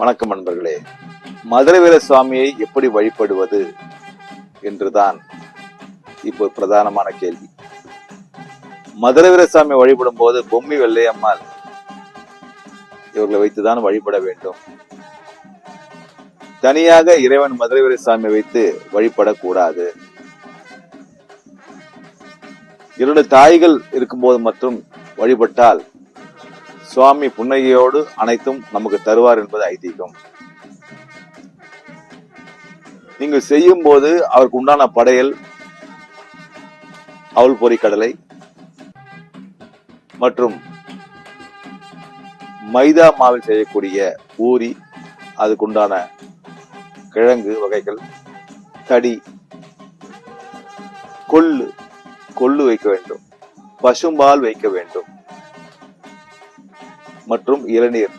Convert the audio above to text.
வணக்கம் நண்பர்களே. மதுரவீர சுவாமியை எப்படி வழிபடுவது என்றுதான் இப்போ பிரதானமான கேள்வி. மதுரவீர சுவாமி வழிபடும் போது பொம்மி வெள்ளையம்மாள் இவர்களை வைத்துதான் வழிபட வேண்டும். தனியாக இறைவன் மதுரவீர சுவாமி வைத்து வழிபடக்கூடாது. இரண்டு தாய்கள் இருக்கும்போது மட்டும் வழிபட்டால் சுவாமி புன்னகையோடு அனைத்தும் நமக்கு தருவார் என்பது ஐதீகம். நீங்கள் செய்யும் போது அவருக்கு உண்டான படையல் அவல் பொறி கடலை மற்றும் மைதா மாவில் செய்யக்கூடிய ஊரி அதுக்குண்டான கிழங்கு வகைகள் தடி கொள்ளு கொள்ளு வைக்க வேண்டும் பசும்பால் வைக்க வேண்டும். மற்றும் இளநீர்.